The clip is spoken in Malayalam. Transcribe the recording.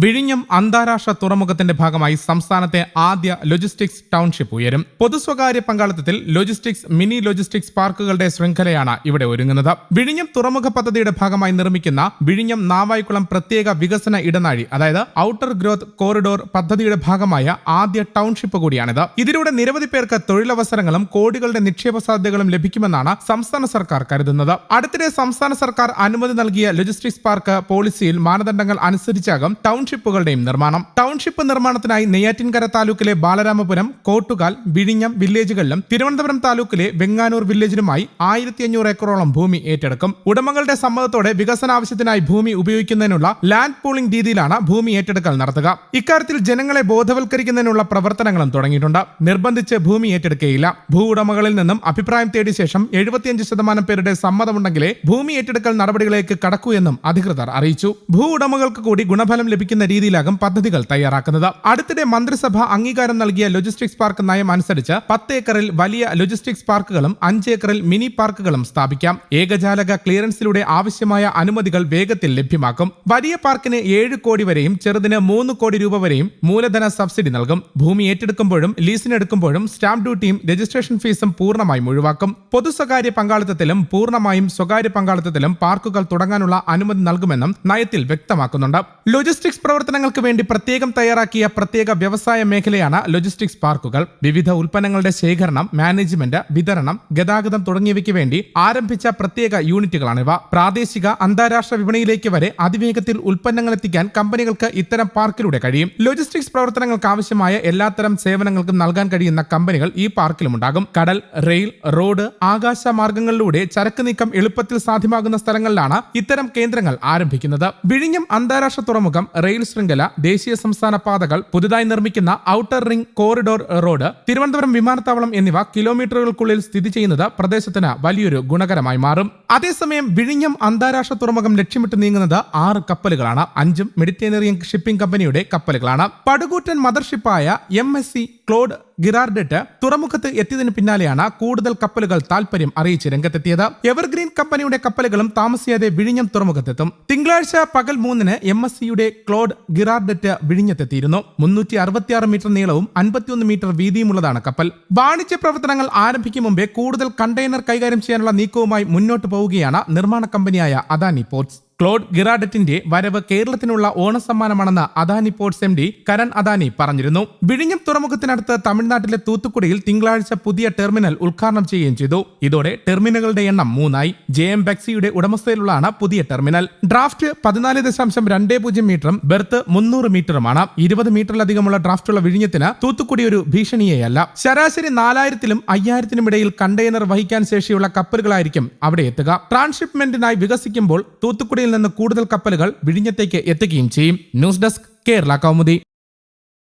വിഴിഞ്ഞം അന്താരാഷ്ട്ര തുറമുഖത്തിന്റെ ഭാഗമായി സംസ്ഥാനത്തെ ആദ്യ ലോജിസ്റ്റിക്സ് ടൗൺഷിപ്പ് ഉയരും. പൊതുസ്വകാര്യ പങ്കാളിത്തത്തിൽ ലോജിസ്റ്റിക്സ് മിനി ലോജിസ്റ്റിക്സ് പാർക്കുകളുടെ ശൃംഖലയാണ് ഇവിടെ ഒരുങ്ങുന്നത്. വിഴിഞ്ഞം തുറമുഖ പദ്ധതിയുടെ ഭാഗമായി നിർമ്മിക്കുന്ന വിഴിഞ്ഞം നാവായിക്കുളം പ്രത്യേക വികസന ഇടനാഴി അതായത് ഔട്ടർ ഗ്രോത്ത് കോറിഡോർ പദ്ധതിയുടെ ഭാഗമായ ആദ്യ ടൗൺഷിപ്പ് കൂടിയാണിത്. ഇതിലൂടെ നിരവധി പേർക്ക് തൊഴിലവസരങ്ങളും കോടികളുടെ നിക്ഷേപ സാധ്യതകളും ലഭിക്കുമെന്നാണ് സംസ്ഥാന സർക്കാർ കരുതുന്നത്. അടുത്തിടെ സംസ്ഥാന സർക്കാർ അനുമതി നൽകിയ ലോജിസ്റ്റിക്സ് പാർക്ക് പോളിസിയിൽ മാനദണ്ഡങ്ങൾ അനുസരിച്ചാകും ടൗൺഷിപ്പുകളുടെയും നിർമ്മാണം. ടൗൺഷിപ്പ് നിർമ്മാണത്തിനായി നെയ്യാറ്റിൻകര താലൂക്കിലെ ബാലരാമപുരം കോട്ടുകാൽ വിഴിഞ്ഞം വില്ലേജുകളിലും തിരുവനന്തപുരം താലൂക്കിലെ വെങ്ങാനൂർ വില്ലേജിലുമായി ആയിരത്തി അഞ്ഞൂറ് ഏക്കറോളം ഭൂമി ഏറ്റെടുക്കും. ഉടമകളുടെ സമ്മതത്തോടെ വികസന ആവശ്യത്തിനായി ഭൂമി ഉപയോഗിക്കുന്നതിനുള്ള ലാൻഡ് പൂളിംഗ് രീതിയിലാണ് ഭൂമി ഏറ്റെടുക്കൽ നടത്തുക. ഇക്കാര്യത്തിൽ ജനങ്ങളെ ബോധവൽക്കരിക്കുന്നതിനുള്ള പ്രവർത്തനങ്ങളും തുടങ്ങിയിട്ടുണ്ട്. നിർബന്ധിച്ച് ഭൂമി ഏറ്റെടുക്കുകയില്ല ഭൂ ഉടമകളിൽ നിന്നും അഭിപ്രായം തേടിയ ശേഷം എഴുപത്തിയഞ്ച് ശതമാനം പേരുടെ സമ്മതമുണ്ടെങ്കിലേ ഭൂമി ഏറ്റെടുക്കൽ നടപടികളിലേക്ക് കടക്കൂ എന്നും അധികൃതർ അറിയിച്ചു. ഭൂ ഉടമകൾക്ക് കൂടി ഗുണഫലം ലഭിക്കുന്ന രീതിയിലാകും പദ്ധതികൾ തയ്യാറാക്കുന്നത്. അടുത്തിടെ മന്ത്രിസഭ അംഗീകാരം നൽകിയ ലോജിസ്റ്റിക്സ് പാർക്ക് നയം അനുസരിച്ച് പത്ത് ഏക്കറിൽ വലിയ ലോജിസ്റ്റിക്സ് പാർക്കുകളും അഞ്ച് ഏക്കറിൽ മിനി പാർക്കുകളും സ്ഥാപിക്കാം. ഏകജാലക ക്ലിയറൻസിലൂടെ ആവശ്യമായ അനുമതികൾ വേഗത്തിൽ ലഭ്യമാക്കും. വലിയ പാർക്കിന് ഏഴ് കോടി വരെയും ചെറുതിന് മൂന്ന് കോടി രൂപ വരെയും മൂലധന സബ്സിഡി നൽകും. ഭൂമി ഏറ്റെടുക്കുമ്പോഴും ലീസിനെടുക്കുമ്പോഴും സ്റ്റാമ്പ് ഡ്യൂട്ടിയും രജിസ്ട്രേഷൻ ഫീസും പൂർണമായും ഒഴിവാക്കും. പൊതു സ്വകാര്യ പങ്കാളിത്തത്തിലും പൂർണമായും സ്വകാര്യ പങ്കാളിത്തത്തിലും പാർക്കുകൾ തുടങ്ങാനുള്ള അനുമതി നൽകുമെന്നും നയത്തിൽ വ്യക്തമാക്കുന്നുണ്ട്. ലോജിസ്റ്റിക്സ് പ്രവർത്തനങ്ങൾക്ക് വേണ്ടി പ്രത്യേകം തയ്യാറാക്കിയ പ്രത്യേക വ്യവസായ മേഖലയാണ് ലോജിസ്റ്റിക്സ് പാർക്കുകൾ. വിവിധ ഉൽപ്പന്നങ്ങളുടെ ശേഖരണം മാനേജ്മെന്റ് വിതരണം ഗതാഗതം തുടങ്ങിയവയ്ക്ക് വേണ്ടി ആരംഭിച്ച പ്രത്യേക യൂണിറ്റുകളാണിവ പ്രാദേശിക അന്താരാഷ്ട്ര വിപണിയിലേക്ക് വരെ അതിവേഗത്തിൽ ഉൽപ്പന്നങ്ങൾ എത്തിക്കാൻ കമ്പനികൾക്ക് ഇത്തരം പാർക്കിലൂടെ കഴിയും. ലോജിസ്റ്റിക്സ് പ്രവർത്തനങ്ങൾക്ക് ആവശ്യമായ എല്ലാത്തരം സേവനങ്ങൾക്കും നൽകാൻ കഴിയുന്ന കമ്പനികൾ ഈ പാർക്കിലുമുണ്ടാകും കടൽ റെയിൽ റോഡ് ആകാശ മാർഗങ്ങളിലൂടെ ചരക്ക് നീക്കം എളുപ്പത്തിൽ സാധ്യമാകുന്ന സ്ഥലങ്ങളിലാണ് ഇത്തരം കേന്ദ്രങ്ങൾ ആരംഭിക്കുന്നത്. വിഴിഞ്ഞം അന്താരാഷ്ട്ര തുറമുഖം റെയിൽ ശൃംഖല ദേശീയ സംസ്ഥാന പാതകൾ പുതുതായി നിർമ്മിക്കുന്ന outer ring corridor road Thiruvananthapuram വിമാനത്താവളം എന്നിവ കിലോമീറ്ററുകൾക്കുള്ളിൽ സ്ഥിതി ചെയ്യുന്നത് പ്രദേശത്തിന് വലിയൊരു ഗുണകരമായി മാറും. അതേസമയം വിഴിഞ്ഞം അന്താരാഷ്ട്ര തുറമുഖം ലക്ഷ്യമിട്ട് നീങ്ങുന്നത് ആറ് കപ്പലുകളാണ്. അഞ്ചും മെഡിറ്റേനറിയൻ ഷിപ്പിംഗ് കമ്പനിയുടെ കപ്പലുകളാണ്. പടുകൂറ്റൻ മദർഷിപ്പായ M S C Claude Girardet തുറമുഖത്ത് എത്തിയതിനു പിന്നാലെയാണ് കൂടുതൽ കപ്പലുകൾ താൽപര്യം അറിയിച്ച് രംഗത്തെത്തിയത്. എവർഗ്രീൻ കമ്പനിയുടെ കപ്പലുകളും താമസിയാതെ വിഴിഞ്ഞം തുറമുഖത്തെത്തും. തിങ്കളാഴ്ച പകൽ മൂന്നിന് എം എസ് സിയുടെ ക്ലോഡ് ഗിറാർഡറ്റ് വിഴിഞ്ഞത്തെത്തിയിരുന്നു. മുന്നൂറ്റി അറുപത്തിയാറ് മീറ്റർ നീളവും അൻപത്തിയൊന്ന് മീറ്റർ വീതിയുമുള്ളതാണ് കപ്പൽ. വാണിജ്യ പ്രവർത്തനങ്ങൾ ആരംഭിക്കും മുമ്പേ കൂടുതൽ കണ്ടെയ്നർ കൈകാര്യം ചെയ്യാനുള്ള നീക്കവുമായി മുന്നോട്ട് പോവുകയാണ് നിർമ്മാണ കമ്പനിയായ അദാനി പോർട്സ്. ക്ലോഡ് ഗിറാഡറ്റിന്റെ വരവ് കേരളത്തിനുള്ള ഓണസമ്മാനമാണെന്ന് Adani ports M D Karan Adani പറഞ്ഞിരുന്നു. വിഴിഞ്ഞം തുറമുഖത്തിനടുത്ത് തമിഴ്നാട്ടിലെ തൂത്തുക്കുടിയിൽ തിങ്കളാഴ്ച പുതിയ ടെർമിനൽ ഉദ്ഘാടനം ചെയ്യുകയും ചെയ്തു. ഇതോടെ ടെർമിനലുകളുടെ എണ്ണം മൂന്നായി. ജെ എം ബെക്സിയുടെ ഉടമസ്ഥയിലുള്ളതാണ് പുതിയ ടെർമിനൽ. ഡ്രാഫ്റ്റ് പതിനാല് ദശാംശം രണ്ട് പൂജ്യം മീറ്ററും ബെർത്ത് മുന്നൂറ് മീറ്ററുമാണ്. ഇരുപത് മീറ്ററിലധികമുള്ള ഡ്രാഫ്റ്റുള്ള വിഴിഞ്ഞത്തിന് തൂത്തുക്കുടി ഒരു ഭീഷണിയേയല്ല. ശരാശരി നാലായിരത്തിലും അയ്യായിരത്തിനും ഇടയിൽ കണ്ടെയ്നർ വഹിക്കാൻ ശേഷിയുള്ള കപ്പലുകളായിരിക്കും അവിടെ എത്തുക. ട്രാൻസ്ഷിപ്മെന്റിനായി വികസിക്കുമ്പോൾ തൂത്തുക്കുടിയിൽ നിന്ന് കൂടുതൽ കപ്പലുകൾ വിഴിഞ്ഞത്തേക്ക് എത്തുകയും ചെയ്യും. News desk Kerala Kaumudi.